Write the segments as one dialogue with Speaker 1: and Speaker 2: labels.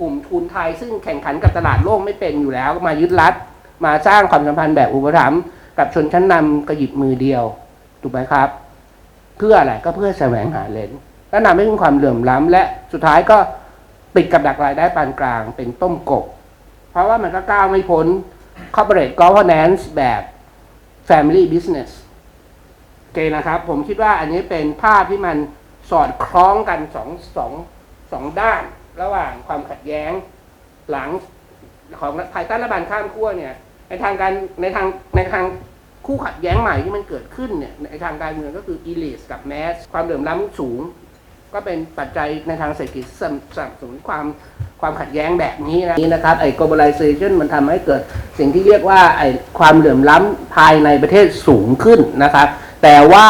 Speaker 1: กลุ่มทุนไทย ซึ่งแข่งขันกับตลาดโลกไม่เป็นอยู่แล้วมายึดรัฐมาสร้างความสัมพันธ์แบบอุปถัมภ์กับชนชั้นนำกระหยิบมือเดียวถูกไหมครับ เพื่ออะไรก็เพื่อแสวงหาเลนและนำให้มีความเหลื่อมล้ำและสุดท้ายก็ปิดกับดักรายได้ปานกลางเป็นต้มกบ เพราะว่ามันก็ก้าวไม่พ้น corporate governance แบบ family business โอเคนะครับ ผมคิดว่าอันนี้เป็นภาพที่มันสอดคล้องกันสองสองสองด้าน ระหว่างความขัดแย้งหลังของภายใต้รัฐบาลข้ามขั้วเนี่ยในทางการในทางในทางคู่ขัดแย้งใหม่ที่มันเกิดขึ้นเนี่ยในทางการเมืองก็คืออีลิสกับแมสความเหลื่อมล้ำสูง ก็เป็นปัจจัยในทางเศรษฐกิจสนับสนับสนุนความความขัดแย้งแบบนี้นะนี่นะครับไอ้ globalization มันทำให้เกิดสิ่งที่เรียกว่าไอ้ความเหลื่อมล้ำภายในประเทศสูงขึ้นนะครับ แต่ว่า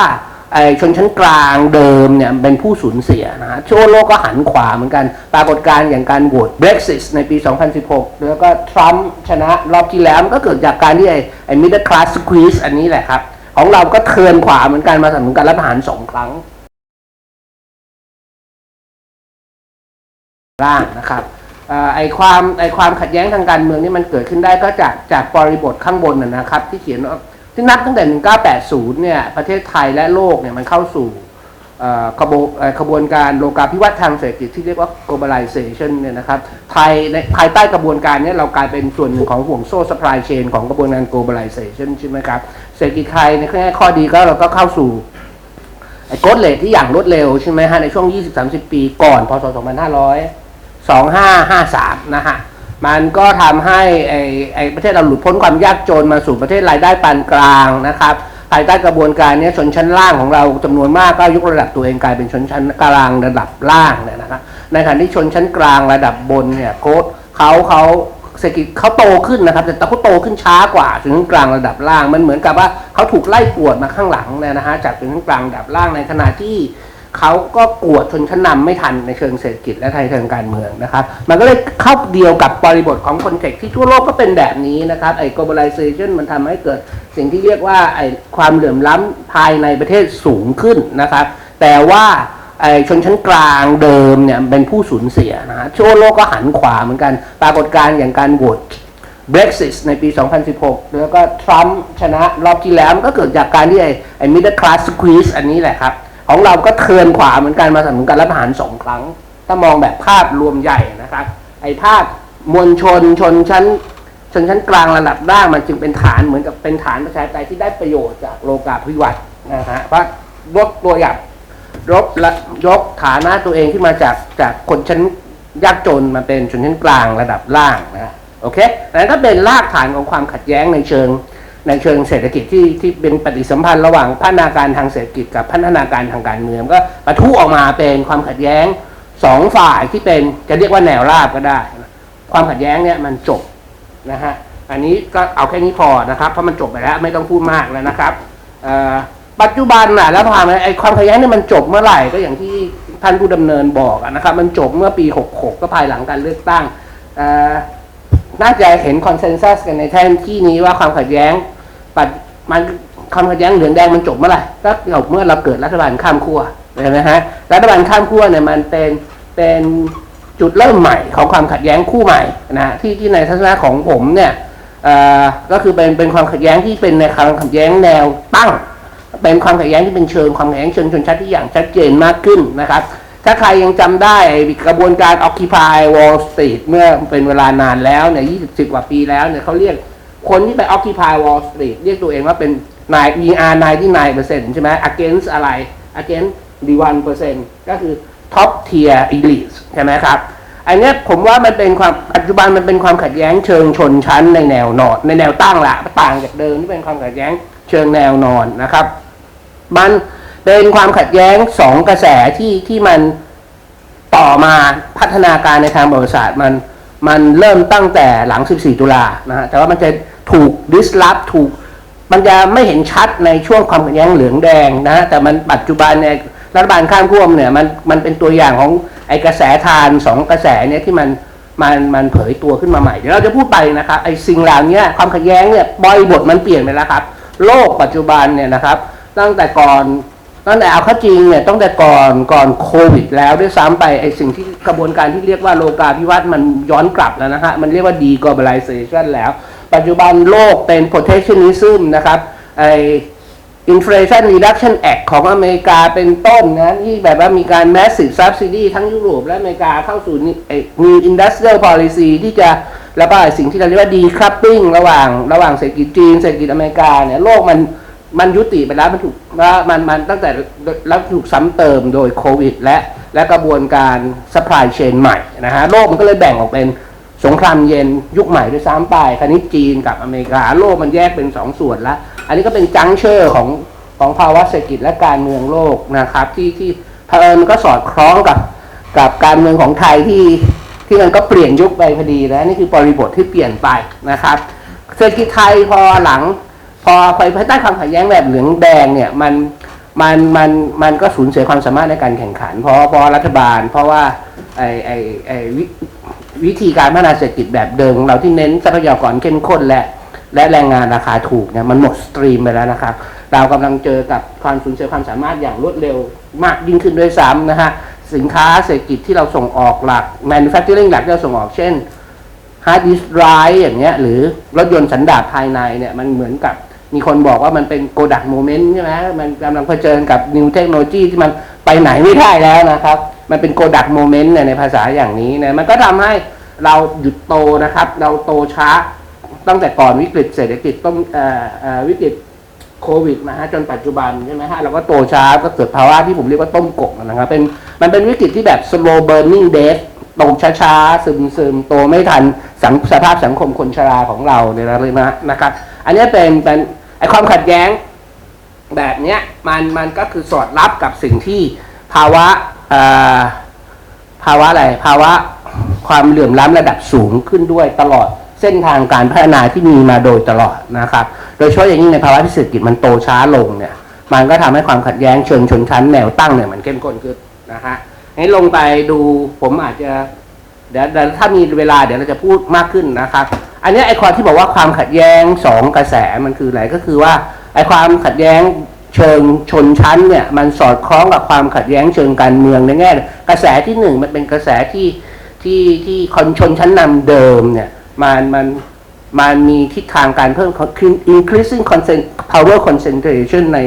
Speaker 1: ชนชั้นกลางเดิมเนี่ยเป็นผู้สูญเสียนะฮะทั่วโลกก็หันขวาเหมือนกัน ปรากฏการณ์อย่างการโหวต Brexit ในปี 2016 แล้วก็ทรัมป์ชนะรอบที่แล้วมันก็เกิดจากการที่ไอ้ไอ้ middle class squeeze อันนี้แหละครับ ของเราก็เทินขวาเหมือนกันมาสนับสนุนการรัฐประหารสองครั้งร่างนะครับอไอความไอความขัดแย้งทางการเมืองนี่มันเกิดขึ้นได้ก็จากจากบริบทข้างบนนะนะครับ ที่เขียนว่า ที่นับตั้งแต่ 1980 เนี่ย ประเทศไทยและโลกเนี่ยมันเข้าสู่ขบวนเอ่อขบวนการโลกาภิวัตน์ทางเศรษฐกิจที่เรียกว่า globalization เนี่ยนะครับไทยในภายใต้กระบวนการเนี้เรากลายเป็นส่วนหนึ่งของห่วงโซ่ supply chain ของกระบวนการ globalization ใช่ไหมครับเศรษฐกิจไทยในแง่ข้อดีก็เราก็เข้าสู่ไอ้โกดเลทที่อย่างรวดเร็วใช่ไหมฮะในช่วง 20-30 ปีก่อนพศ 2500 2553 นะฮะ มันก็ทำให้ไอ้ไอ้ประเทศเราหลุดพ้นความยากจนมาสู่ประเทศรายได้ปานกลางนะครับภายใต้กระบวนการนี้ชนชั้นล่างของเราจำนวนมากก็ยกระดับตัวเองกลายเป็นชนชั้นกลางระดับล่างเนี่ยนะครับในขณะที่ชนชั้นกลางระดับบนเนี่ยโค้ดเขาเขาเศรษฐกิจเขาโตขึ้นนะครับ แต่เขาโตขึ้นช้ากว่าชนชั้นกลางระดับล่างมันเหมือนกับว่าเขาถูกไล่กวดมาข้างหลังเนี่ยนะฮะจากชนชั้นกลางระดับล่างในขณะที่ เขาก็กวดชนชั้นนำไม่ทันในเชิงเศรษฐกิจและในเชิงการเมืองนะครับ มันก็เลยเข้าเดียวกับบริบทของคอนเทกที่ทั่วโลกก็เป็นแบบนี้นะครับไอ้ globalization มันทำให้เกิดสิ่งที่เรียกว่าไอ้ความเหลื่อมล้ำภายในประเทศสูงขึ้นนะครับ แต่ว่าไอ้ชนชั้นกลางเดิมเนี่ยเป็นผู้สูญเสียนะฮะทั่วโลกก็หันขวาเหมือนกัน ปรากฏการณ์อย่างการโหวต Brexit ในปี 2016 แล้วก็ทรัมป์ชนะรอบที่แล้วมันก็เกิดจากการที่ไอ้ไอ้ middle class squeeze อันนี้แหละครับ ของเราก็เทิร์นขวาเหมือนกันมาสนับสนุนการรัฐประหารสองครั้ง ถ้ามองแบบภาพรวมใหญ่นะครับ ไอ้ภาพมวลชนชนชั้นชนชั้นกลางระดับล่างมันจึงเป็นฐานเหมือนกับเป็นฐานประชาธิปไตยที่ได้ประโยชน์จากโลกาภิวัตน์นะฮะเพราะลดตัวอย่างลบละยกฐานะตัวเองขึ้นมาจากจากคนชั้นยากจนมาเป็นชนชั้นกลางระดับล่างนะโอเคนนั้นก็เป็นรากฐานของความขัดแย้งในเชิง ในเชิงเศรษฐกิจที่ที่เป็นปฏิสัมพันธ์ระหว่างพัฒนาการทางเศรษฐกิจกับพัฒนาการทางการเมืองก็ปะทุออกมาเป็นความขัดแย้งสองฝ่ายที่เป็นจะเรียกว่าแนวราบก็ได้ ความขัดแย้งเนี่ยมันจบนะฮะอันนี้ก็เอาแค่นี้พอนะครับเพราะมันจบไปแล้วไม่ต้องพูดมากแล้วนะครับปัจจุบันน่ะแล้วผ่านไอ้ความขัดแย้งเนี่ยมันจบเมื่อไหร่ก็อย่างที่ท่านผู้ดำเนินบอกนะครับ มันจบเมื่อปี 66 ก็ภายหลังการเลือกตั้งน่าจะเห็นคอนเซนแซสกันในแท่นที่นี้ว่าความขัดแย้ง ปัดมันความขัดแย้งเหลืองแดงมันจบเมื่อไหร่ก็จบเมื่อเราเกิดรัฐบาลข้ามขั้วเห็นไหมฮะรัฐบาลข้ามขั้วเนี่ยมันเป็นเป็นจุดเริ่มใหม่ของความขัดแย้งคู่ใหม่นะที่ที่ในทัศนะของผมเนี่ยเอ่อก็คือเป็นเป็นความขัดแย้งที่เป็นในความขัดแย้งแนวตั้ง เป็นความขัดแย้งที่เป็นเชิงความขัดแย้งเชิงชนชั้นที่อย่างชัดเจนมากขึ้นนะครับ ถ้าใครยังจำได้กระบวนการ Occupy Wall Street เมื่อเป็นเวลานานแล้วเนี่ย20กว่าปีแล้วเนี่ยเขาเรียก คนที่ไป Occupy Wall Street เรียกตัวเองว่าเป็นนาย VR 99%ใช่ไหม against อะไร against the 1%ก็คือ top tier elite ใช่ไหมครับอันเนี้ยผมว่ามันเป็นความปัจจุบันมันเป็นความขัดแย้งเชิงชนชั้นในแนวนอนในแนวตั้งละต่างจากเดิมที่เป็นความขัดแย้งเชิงแนวนอนนะครับ มันเป็นความขัดแย้งสองกระแสที่ที่มันต่อมาพัฒนาการในทางประวัติศาสตร์มันมันเริ่มตั้งแต่หลัง 14 ตุลานะฮะแต่ว่ามันจะ ถูก disrupt ถูก มันจะไม่เห็นชัดในช่วงความขัดแย้งเหลืองแดงนะฮะแต่มันปัจจุบันเนี่ยรัฐบาลข้ามขั้วเนี่ยมันมันเป็นตัวอย่างของไอ้กระแสทานสองกระแสเนี่ยที่มันมันมันเผยตัวขึ้นมาใหม่ เดี๋ยวเราจะพูดไปนะครับไอ้สิ่งเหล่านี้ความขัดแย้งเนี่ยบริบทมันเปลี่ยนไปแล้วครับ โลกปัจจุบันเนี่ยนะครับ ตั้งแต่ก่อนตั้งแต่เอาข้าจริงเนี่ยตั้งแต่ก่อนก่อนโควิด แล้วด้วยซ้ำไปไอสิ่งที่กระบวนการที่เรียกว่าโลกาภิวัตน์มันย้อนกลับแล้วนะฮะมันเรียกว่า deglobalization แล้ว ปัจจุบันโลกเป็น protectionism นะครับไอ Inflation Reduction Act ของอเมริกาเป็นต้นนะที่แบบว่ามีการ massive subsidy ทั้งยุโรปและอเมริกาเข้าสู่ไอ้ new industrial policy ที่จะแล้วก็ไอ้สิ่งที่เราเรียกว่า decoupling ระหว่างระหว่างเศรษฐกิจจีนเศรษฐกิจอเมริกาเนี่ยโลกมันมันยุติไปแล้วมันถูกว่ามันมันตั้งแต่แล้วถูกซ้ำเติมโดยโควิดและและกระบวนการ supply chain ใหม่นะฮะโลกมันก็เลยแบ่งออกเป็น สงครามเย็นยุคใหม่ด้วยซ้ำไปคราวนี้จีนกับอเมริกาโลกมันแยกเป็นสองส่วนละอันนี้ก็เป็นจังเชอร์ของของภาวะเศรษฐกิจและการเมืองโลกนะครับ ที่ที่เผอิญมันก็สอดคล้องกับกับการเมืองของไทยที่ที่มันก็เปลี่ยนยุคไปพอดีแล้วนี่คือบริบทที่เปลี่ยนไปนะครับ เศรษฐกิจไทยพอหลัง พอไปภายใต้ความขัดแย้งแบบเหลืองแดงเนี่ยมันมันมันมันก็สูญเสียความสามารถในการแข่งขัน เพราะเพราะรัฐบาล เพราะว่าไอไอไอ วิธีการพัฒนาเศรษฐกิจแบบเดิมของเราที่เน้นทรัพยากรเข้มข้นและและแรงงานราคาถูกเนี่ยมันหมดสตรีมไปแล้วนะครับ เรากำลังเจอกับความสูญเสียความสามารถอย่างรวดเร็วมากยิ่งขึ้นด้วยซ้ำนะฮะสินค้าเศรษฐกิจที่เราส่งออกหลัก manufacturing หลักที่เราส่งออกเช่นฮาร์ดดิสก์ไรฟ์อย่างเงี้ยหรือรถยนต์สันดาปภายในเนี่ยมันเหมือนกับมีคนบอกว่ามันเป็นโกดักโมเมนต์ใช่ไหมมันกำลังเผชิญกับนิวเทคโนโลยีที่มันไปไหนไม่ได้แล้วนะครับ มันเป็นโกดักโมเมนต์ในภาษาอย่างนี้นี่ยมันก็ทำให้เราหยุดโตนะครับ เราโตช้าตั้งแต่ก่อนวิกฤตเศรษฐกิจต้อ่อเอ่อวิกฤตโควิดมาฮะจนปัจจุบันใช่ไหมฮะเราก็โตช้าก็เกิดภาวะที่ผมเรียกว่าต้มกบนะครับเป็นมันเป็นวิกฤตที่แบบ slow burning death โตช้าๆ ซึมซึมๆโตไม่ทันสังสภาพสังคมคนชราของเราเนี่ยนะเลยนะนะครับ อันนี้เป็นเป็นไอความขัดแย้งแบบเนี้ยมันมันก็คือสอดรับกับสิ่งที่ภาวะ ภาวะอะไรภาวะความเหลื่อมล้ำระดับสูงขึ้นด้วยตลอดเส้นทางการพัฒนาที่มีมาโดยตลอดนะครับ โดยเฉพาะอย่างยิ่งในภาวะที่เศรษฐกิจมันโตช้าลงเนี่ย มันก็ทำให้ความขัดแย้งเชิงชนชั้นแนวตั้งเนี่ยมันเข้มข้นขึ้นนะฮะให้ลงไปดูผมอาจจะเดี๋ยวถ้ามีเวลาเดี๋ยวเราจะพูดมากขึ้นนะครับ อันนี้ไอความที่บอกว่าความขัดแย้งสองกระแสมันคืออะไรก็คือว่าไอความขัดแย้ง เชิงชนชั้นเนี่ยมันสอดคล้องกับความขัดแย้งเชิงการเมืองในแง่กระแสที่หนึ่งมันเป็นกระแสที่ที่ที่คนชนชั้นนำเดิมเนี่ยมันมันมันมีทิศทางการเพิ่มขึ้น increasing concent power concentration ใน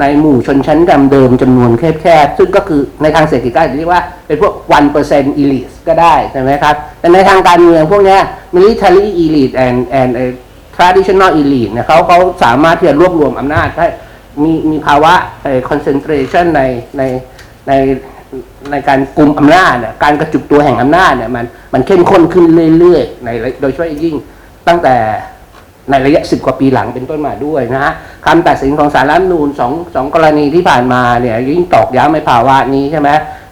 Speaker 1: ในหมู่ชนชั้นดำเดิมจำนวนแคบๆ ซึ่งก็คือในทางเศรษฐกิจก็อาจะเรียกว่าเป็นพวก 1% elite ก็ได้ใช่ไหมครับ แต่ในทางการเมืองพวกนี้ military elite and and traditional elite เนี่ยเขาเขาสามารถที่จะรวบรวมอำนาจได้ มีมีภาวะเอ่อ concentration ในในในในการกลุ่มอำนาจเนี่ยการกระจุกตัวแห่งอำนาจเนี่ยมันมันเข้มข้นขึ้นเรื่อยๆในโดยเฉพาะอย่างยิ่งตั้งแต่ในระยะสิบกว่าปีหลังเป็นต้นมาด้วยนะฮะคำตัดสินของสารรัฐนูญสองสองกรณีที่ผ่านมาเนี่ยยิ่งตอกย้ำในภาวะนี้ใช่ไหม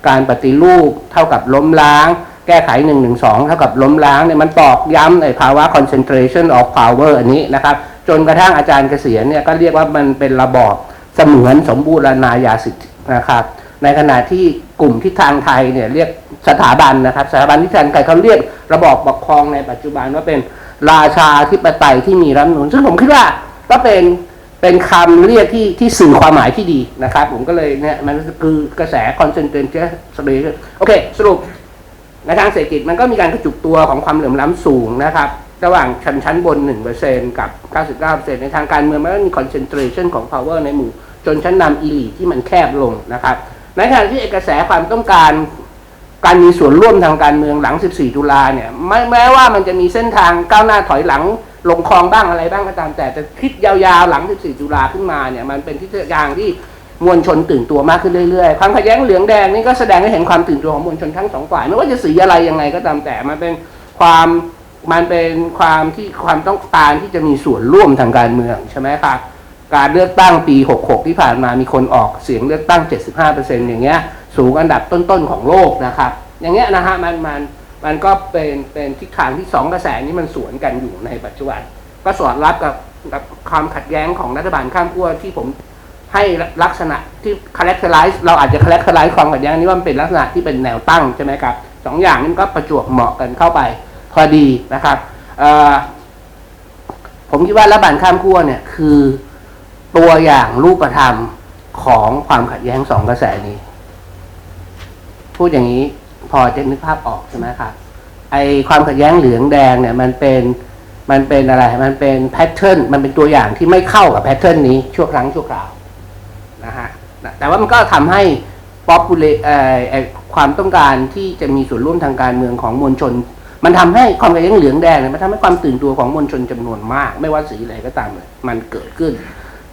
Speaker 1: การปฏิรูปเท่ากับล้มล้าง แก้ไข1นึเท่ากับล้มล้างเนี่ยมันตอกย้ำในภาวะ concentration of power อันนี้นะครับ จนกระทั่งอาจารย์เกษียณเนี่ยก็เรียกว่ามันเป็นระบอบเสมือนสมบูรณาญาสิทธินะครับ ในขณะที่กลุ่มทิศทางไทยเนี่ยเรียกสถาบันนะครับ สถาบันทิศทางไทยเขาเรียกระบอบปกครองในปัจจุบันว่าเป็นราชาธิปไตยที่มีรัฐมนูญซึ่งผมคิดว่าก็เป็นเป็นคำเรียกที่ที่สื่อความหมายที่ดีนะครับ ผมก็เลยเนี่ยมันคือกระแส concentration โอเค สรุปในทางเศรษฐกิจมันก็มีการกระจุกตัวของความเหลื่อมล้ำสูงนะครับ ระหว่างชั้นชั้นบน 1%กับ 99%ในทางการเมืองมันก็มี concentration ของ power ในหมู่จนชั้นนำอีลีที่มันแคบลงนะครับ ในขณะที่เอกระแสความต้องการการมีส่วนร่วมทางการเมืองหลัง 14 ตุลาเนี่ยไม่แม้ว่ามันจะมีเส้นทางก้าวหน้าถอยหลังลงคลองบ้างอะไรบ้างก็ตามแต่แต่คิดยาวๆหลัง 14 ตุลาขึ้นมาเนี่ยมันเป็นทิศทางที่มวลชนตื่นตัวมากขึ้นเรื่อยๆ ความขัดแย้งเหลืองแดงนี่ก็แสดงให้เห็นความตื่นตัวของมวลชนทั้งสองฝ่ายไม่ว่าจะสีอะไรยังไงก็ตามแต่มันเป็นความ มันเป็นความที่ความต้องการที่จะมีส่วนร่วมทางการเมืองใช่ไหมครับการเลือกตั้งปี 66 ที่ผ่านมามีคนออกเสียงเลือกตั้ง 75%อย่างเงี้ยสูงอันดับต้นๆของโลกนะครับอย่างเงี้ยนะฮะมันมันมันก็เป็นเป็นทิศทางที่สองกระแสนี้มันสวนกันอยู่ในปัจจุบัน ก็สอดรับกับกับความขัดแย้งของรัฐบาลข้ามขั้วที่ผมให้ลักษณะที่ characterize เราอาจจะ characterize ความขัดแย้งนี้ว่ามันเป็นลักษณะที่เป็นแนวตั้งใช่ไหมครับสองอย่างนี้ก็ประจวบเหมาะกันเข้าไป พอดีนะครับผมคิดว่ารัฐบาลข้ามขั้วเนี่ยคือตัวอย่างรูปธรรมของความขัดแย้งสองกระแสนี้ พูดอย่างนี้พอจะนึกภาพออกใช่ไหมครับไอความขัดแย้งเหลืองแดงเนี่ย มันเป็นมันเป็นอะไร มันเป็นแพทเทิร์นมันเป็นตัวอย่างที่ไม่เข้ากับแพทเทิร์นนี้ชั่วครั้งชั่วคราวนะฮะแต่ว่ามันก็ทำให้ป๊อปปูเอ่อไอความต้องการที่จะมีส่วนร่วมทางการเมืองของมวลชน มันทำให้ความขัดแย้งเหลืองแดงเนี่ยมันทำให้ความตื่นตัวของมวลชนจำนวนมาก ไม่ว่าสีอะไรก็ตามเลยมันเกิดขึ้น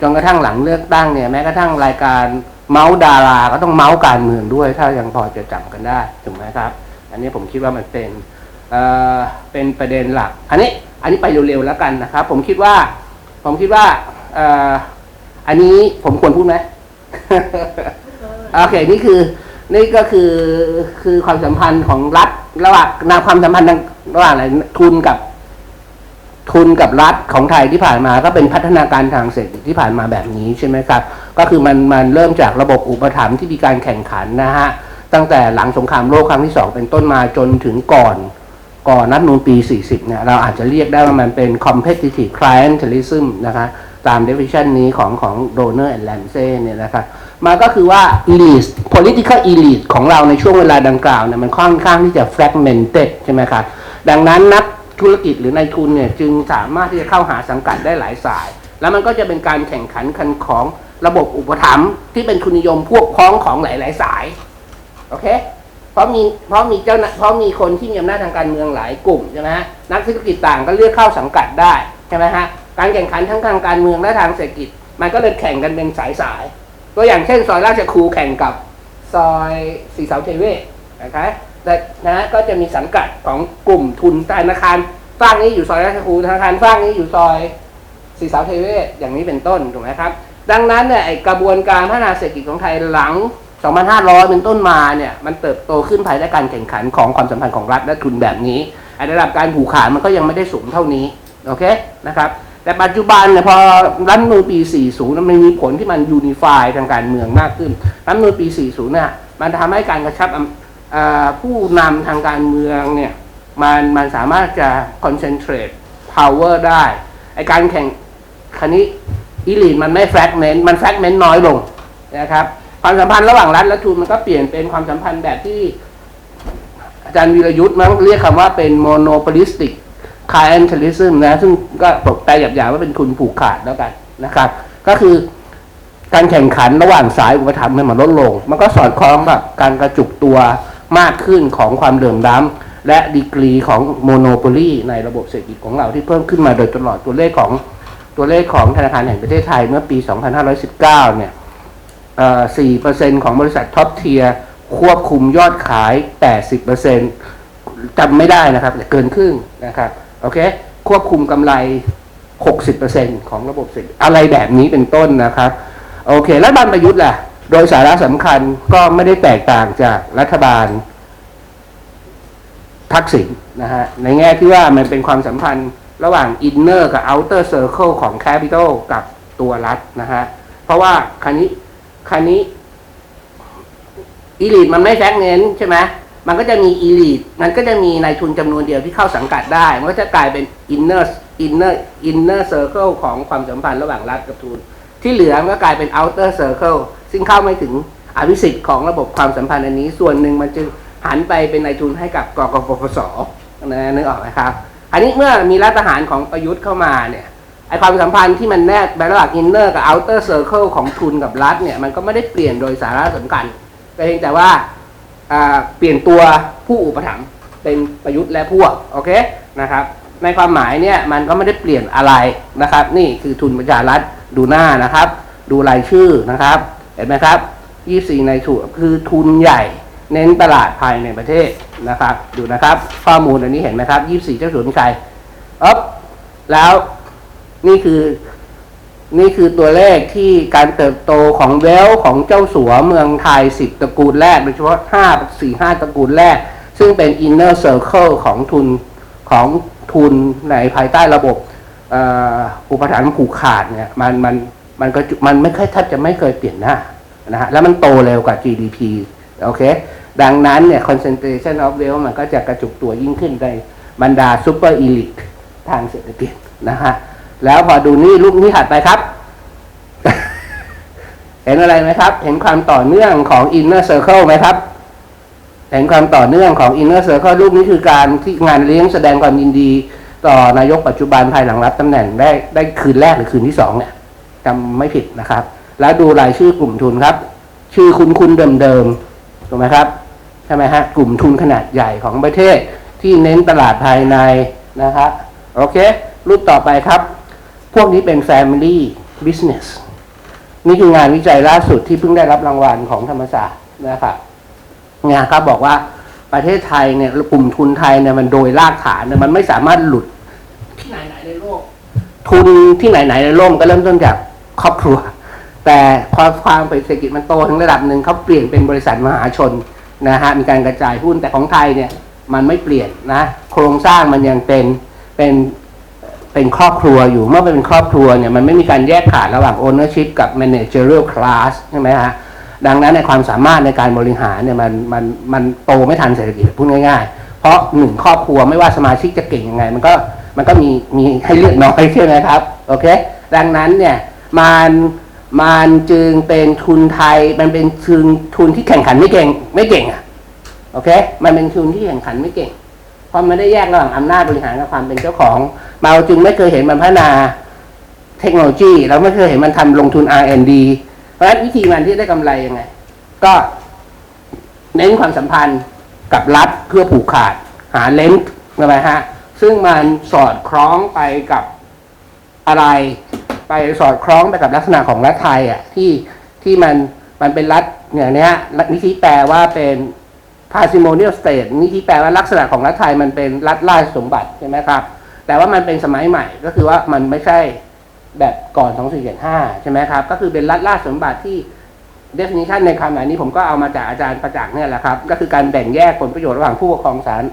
Speaker 1: จนกระทั่งหลังเลือกตั้งเนี่ยแม้กระทั่งรายการเมาส์ดาราก็ต้องเมาส์การเมืองด้วย ถ้ายังพอจะจำกันได้ถูกไหมครับ อันนี้ผมคิดว่ามันเป็นเอ่อเป็นประเด็นหลัก อันนี้อันนี้ไปเร็วๆแล้วกันนะครับ ผมคิดว่า ผมคิดว่าเอ่ออันนี้ผมควรพูดไหมโอเคนี่คือนี่ก็คือคือความสัมพันธ์ของรัฐ ระหว่างนาความสัมพันธ์ระหว่างอะไรทุนกับ ทุนกับรัฐของไทยที่ผ่านมาก็เป็นพัฒนาการทางเศรษฐกิจที่ผ่านมาแบบนี้ใช่ไหมครับ ก็คือมันมันเริ่มจากระบบอุปถัมภ์ที่มีการแข่งขันนะฮะตั้งแต่หลังสงครามโลกครั้งที่สองเป็นต้นมาจนถึงก่อน ก่อนนับนูนปี 40เนี่ยเราอาจจะเรียกได้ว่ามันเป็น competitive clientelism นะคะตาม definition นี้ของของ Donor and Ramsey เนี่ยนะครับ มันก็คือว่า elite political elite ของเราในช่วงเวลาดังกล่าวเนี่ยมันค่อนข้างที่จะ fragmented ใช่ไหมครับดังนั้นนักธุรกิจหรือนายทุนเนี่ยจึงสามารถที่จะเข้าหาสังกัดได้หลายสาย แล้วมันก็จะเป็นการแข่งขันกันของระบบอุปถัมภ์ที่เป็นทุนนิยมพวกพ้องของหลาย ๆ สายโอเคเพราะมีเพราะมีเจ้าเพราะมีคนที่มีอำนาจทางการเมืองหลายกลุ่มใช่ไหมฮะนักธุรกิจต่างก็เลือกเข้าสังกัดได้ใช่ไหมฮะการแข่งขันทั้งทางการเมืองและทางเศรษฐกิจ มันก็เลยแข่งกันเป็นสายสายๆ ตัวอย่างเช่นซอยราชครูแข่งกับซอยสีเสาเทเวศนะครับแต่นะก็จะมีสังกัดของกลุ่มทุนธนาคารฝั่งนี้อยู่ซอยราชครูธนาคารฝั่งนี้อยู่ซอยสีเสาเทเวศอย่างนี้เป็นต้นถูกไหมครับ ดังนั้นเนี่ยกระบวนการพัฒนาเศรษฐกิจของไทยหลัง 2,500 เป็นต้นมาเนี่ยมันเติบโตขึ้นภายใต้การแข่งขันของความสัมพันธ์ของรัฐและทุนแบบนี้ระดับการผูกขาดมันก็ยังไม่ได้สูงเท่านี้โอเคนะครับ แต่ปัจจุบันเนี่ยพอรัฐมนูญปี 40 มันมีผลที่มันยูนิฟายทางการเมืองมากขึ้นรัฐมนูญปี 40 เนี่ยมันทำให้การกระชับผู้นำทางการเมืองเนี่ยมันมันสามารถจะ concentrate power ได้ไอการแข่งคราวนี้อีลีมันไม่แฟกเมนต์มันแฟกเมนต์น้อยลงนะครับความสัมพันธ์ระหว่างรัฐและทุนมันก็เปลี่ยนเป็นความสัมพันธ์แบบที่อาจารย์วีรยุทธ์มั้งเรียกคำว่าเป็น monopolistic clientelism น ขายแอนเชลิซึมนะ ซึ่งก็แปลหยาบๆว่าเป็นทุนผูกขาดแล้วกันนะครับ ก็คือการแข่งขันระหว่างสายอุปถัมภ์มันลดลง มันก็สอดคล้องกับการกระจุกตัวมากขึ้นของความเหลื่อมล้ำและดีกรีของโมโนโพลีในระบบเศรษฐกิจของเราที่เพิ่มขึ้นมาโดยตลอดตัวเลขของตัวเลขของธนาคารแห่งประเทศไทยเมื่อปี 2519 เนี่ยเอ่อ4%ของบริษัทท็อปเทียควบคุมยอดขาย 80%จำไม่ได้นะครับแต่เกินครึ่งนะครับ โอเค ควบคุมกำไร 60%ของระบบเศรษฐอะไรแบบนี้เป็นต้นนะครับ โอเค รัฐบาลประยุทธ์ล่ะ โดยสาระสำคัญก็ไม่ได้แตกต่างจากรัฐบาลทักษิณนะฮะ ในแง่ที่ว่ามันเป็นความสัมพันธ์ระหว่าง inner กับ outer circle ของ capital กับตัวรัฐนะฮะ เพราะว่าคันนี้คันนี้ elite มันไม่แฟกเน้นใช่ไหม มันก็จะมี elite มันก็จะมีนายทุนจำนวนเดียวที่เข้าสังกัดได้ มันก็จะกลายเป็น inner inner inner circle ของความสัมพันธ์ระหว่างรัฐกับทุน ที่เหลือมันก็กลายเป็น outer circle ซึ่งเข้าไม่ถึงอภิสิทธิ์ของระบบความสัมพันธ์อันนี้ ส่วนหนึ่งมันจึงหันไปเป็นนายทุนให้กับกกปปสนะนึกออกไหมครับ อันนี้เมื่อมีรัฐประหารของประยุทธ์เข้ามาเนี่ยไอความสัมพันธ์ที่มันแนบไประหว่าง inner กับ outer circle ของทุนกับรัฐเนี่ยมันก็ไม่ได้เปลี่ยนโดยสาระสำคัญแต่เพียงแต่ว่า เปลี่ยนตัวผู้อุปถัมภ์เป็นประยุทธ์และพวกโอเคนะครับในความหมายเนี่ยมันก็ไม่ได้เปลี่ยนอะไรนะครับ นี่คือทุนประชารัฐดูหน้านะครับ ดูรายชื่อนะครับ เห็นไหมครับ 24 ในถูกคือทุนใหญ่ เน้นตลาดภายในประเทศนะครับ ดูนะครับ ข้อมูลอันนี้เห็นไหมครับ 24 เจ้าสัวมีใครอ๊อบแล้วนี่คือ นี่คือตัวเลขที่การเติบโตของเวลของเจ้าสัวเมืองไทย 10 ตระกูลแรก โดยเฉพาะ 5 4 5 ตระกูลแรก ซึ่งเป็น inner circle ของทุนของทุนในภายใต้ระบบอ,อุปถัมภ์ผูกขาดเนี่ยมันมันมันก็มันไม่เคยแทบจะไม่เคยเปลี่ยนหน้านะฮะแล้วมันโตเร็วกว่า GDP โอเค ดังนั้นเนี่ย concentration of wealth มันก็จะกระจุกตัวยิ่งขึ้นในบรรดา super elite ทางเศรษฐกิจนะฮะ แล้วพอดูนี่รูปนี้ถัดไปครับ เห็นอะไรไหมครับ เห็นความต่อเนื่องของ inner circle ไหมครับ เห็นความต่อเนื่องของ inner circle รูปนี้คือการที่งานเลี้ยงแสดงความยินดี ต่อนายกปัจจุบันภายหลังรับตำแหน่งได้ได้คืนแรกหรือคืนที่สองเนี่ยจำไม่ผิดนะครับ แล้วดูรายชื่อกลุ่มทุนครับ ชื่อคุณคุณเดิมๆถูกไหมครับใช่ไหมฮะกลุ่มทุนขนาดใหญ่ของประเทศที่เน้นตลาดภายในนะครับโอเค รูปต่อไปครับ วกนี้เป็น Family Business นี่คืองานวิจัยล่าสุดที่เพิ่งได้รับรางวัลของธรรมศาสตร์นะครับงานครับบอกว่าประเทศไทยเนี่ยกลุ่มทุนไทยเนี่ยมันโดยรากฐานเนี่ยมันไม่สามารถหลุดที่ไหนๆในโลก ทุนที่ไหนๆในโลกก็เริ่มต้นจากครอบครัว แต่ความความเป็นเศรษฐกิจมันโตถึงระดับหนึ่งเขาเปลี่ยนเป็นบริษัทมหาชนนะฮะมีการกระจายหุ้นแต่ของไทยเนี่ยมันไม่เปลี่ยนนะโครงสร้างมันยังเป็นเป็น เป็นครอบครัวอยู่เมื่อมันเป็นครอบครัวเนี่ยมันไม่มีการแยกขาดระหว่าง ownership กับ managerial class ใช่ไหมฮะดังนั้นในความสามารถในการบริหารเนี่ยมันมันมันโตไม่ทันเศรษฐกิจพูดง่าย ๆ เพราะหนึ่งครอบครัวไม่ว่าสมาชิกจะเก่งยังไง มันก็มันก็มีมีให้เลือกน้อยใช่ไหมครับโอเคดังนั้นเนี่ยมันมันจึงเป็นทุนไทยมันเป็นทุนทุนที่แข่งขันไม่เก่งไม่เก่งอะโอเคมันเป็นทุนที่แข่งขันไม่เก่งเพราะมันได้แยกระหว่างอำนาจบริหารกับความเป็นเจ้าของ เราจึงไม่เคยเห็นมันพัฒนาเทคโนโลยี เราไม่เคยเห็นมันทำลงทุน R&D เพราะฉะนั้นวิธีมันที่ได้กำไรยังไง ก็เน้นความสัมพันธ์กับรัฐเพื่อผูกขาดหาเลนส์นะไหมฮะ ซึ่งมันสอดคล้องไปกับอะไร ไปสอดคล้องไปกับลักษณะของรัฐไทยอะที่ที่มันมันเป็นรัฐอย่างเนี้ยนิธิแปลว่าเป็น parsimonial state นี่ที่แปลว่าลักษณะของรัฐไทยมันเป็นรัฐราชสมบัติใช่ไหมครับ แต่ว่ามันเป็นสมัยใหม่ก็คือว่ามันไม่ใช่แบบก่อน 2475 ใช่ไหมครับ ก็คือเป็นรัฐราชสมบัติที่ definition ในคำหมายนี้ผมก็เอามาจากอาจารย์ประจักษ์เนี่ยแหละครับ ก็คือการแบ่งแยกผลประโยชน์ระหว่างผู้ปกครองศาล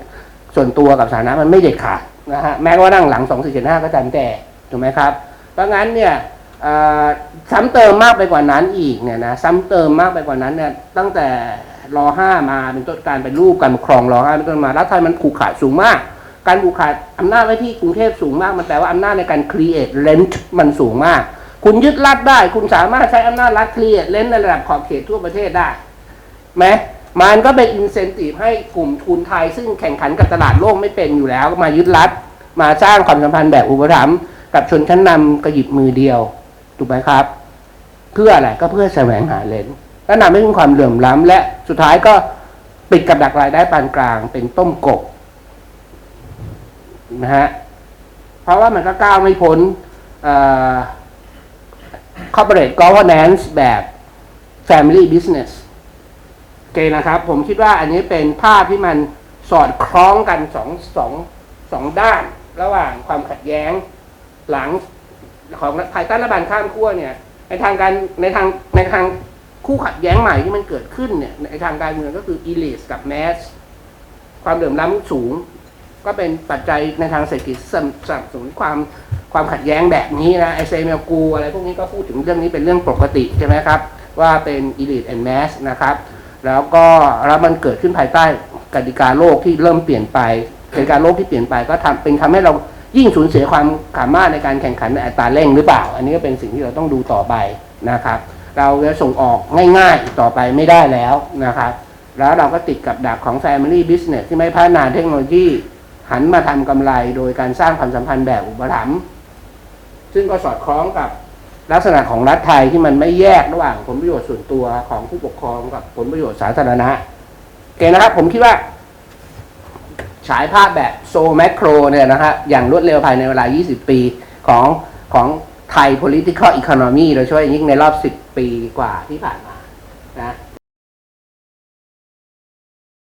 Speaker 1: ส่วนตัวกับสาธารณะมันไม่เด็ดขาดนะฮะแม้ว่านั่งหลัง 2475 ก็ตามแต่ถูกไหมครับ เพราะงั้นเนี่ยซ้ำเติมมากไปกว่านั้นอีกเนี่ยนะซ้ำเติมมากไปกว่านั้นเนี่ยตั้งแต่รอห้ามาเป็นต้นการเป็นรูปการปกครองรอห้าเป็นต้นมารัฐไทยมันผูกขาดสูงมาก การผูกขาดอำนาจไว้ที่กรุงเทพสูงมาก มันแปลว่าอำนาจในการ create rent มันสูงมาก คุณยึดรัฐได้ คุณสามารถใช้อำนาจรัฐ create rent ในระดับขอบเขตทั่วประเทศได้ไหมมันก็เป็น incentive ให้กลุ่มทุนไทย ซึ่งแข่งขันกับตลาดโลกไม่เป็นอยู่แล้ว มายึดรัฐ มาสร้างความสัมพันธ์แบบอุปถัมภ์กับชนชั้นนำกระหยิบมือเดียวถูกไหมครับ เพื่ออะไรก็เพื่อแสวงหาเลนส์และนำให้ถึงความเหลื่อมล้ำและสุดท้ายก็ปิดกับดักรายได้ปานกลางเป็นต้มกบ นะฮะเพราะว่ามันก็ก้าวไม่พ้นเอ่อ corporate governance แบบ family business โอเคนะครับ ผมคิดว่าอันนี้เป็นภาพที่มันสอดคล้องกันสองสองสองด้าน ระหว่างความขัดแย้งหลังของภายใต้รัฐบาลข้ามขั้วเนี่ย ในทางการในทางในทางคู่ขัดแย้งใหม่ที่มันเกิดขึ้นเนี่ยในทางการเมืองก็คือ elite กับ mass ความเหลื่อมล้ำสูง ก็เป็นปัจจัยในทางเศรษฐกิจสนับสนุนความความขัดแย้งแบบนี้นะไอเซเมลกูอะไรพวกนี้ก็พูดถึงเรื่องนี้เป็นเรื่องปกติใช่ไหมครับ ว่าเป็น elite and mass นะครับ แล้วก็แล้วมันเกิดขึ้นภายใต้กติกาโลกที่เริ่มเปลี่ยนไปกติกาโลกที่เปลี่ยนไปก็ทำเป็นทำให้เรายิ่งสูญเสียความสามารถในการแข่งขันในอัตราเร่งหรือเปล่า อันนี้ก็เป็นสิ่งที่เราต้องดูต่อไปนะครับ เราจะส่งออกง่ายๆต่อไปไม่ได้แล้วนะครับ แล้วเราก็ติดกับดักของ Family Business ที่ไม่พัฒนาเทคโนโลยี หันมาทำกำไรโดยการสร้างความสัมพันธ์แบบอุปถัมภ์ซึ่งก็สอดคล้องกับลักษณะของรัฐไทยที่มันไม่แยกระหว่างผลประโยชน์ส่วนตัวของผู้ปกครองกับผลประโยชน์สาธารณะโอเคนะครับ ผมคิดว่า ฉายภาพแบบโซแมคโครเนี่ยนะฮะอย่างรวดเร็วภายในเวลา 20 ปีของของไทย political economy โดยเฉพาะอย่างยิ่งในรอบ 10 ปีกว่าที่ผ่านมานะ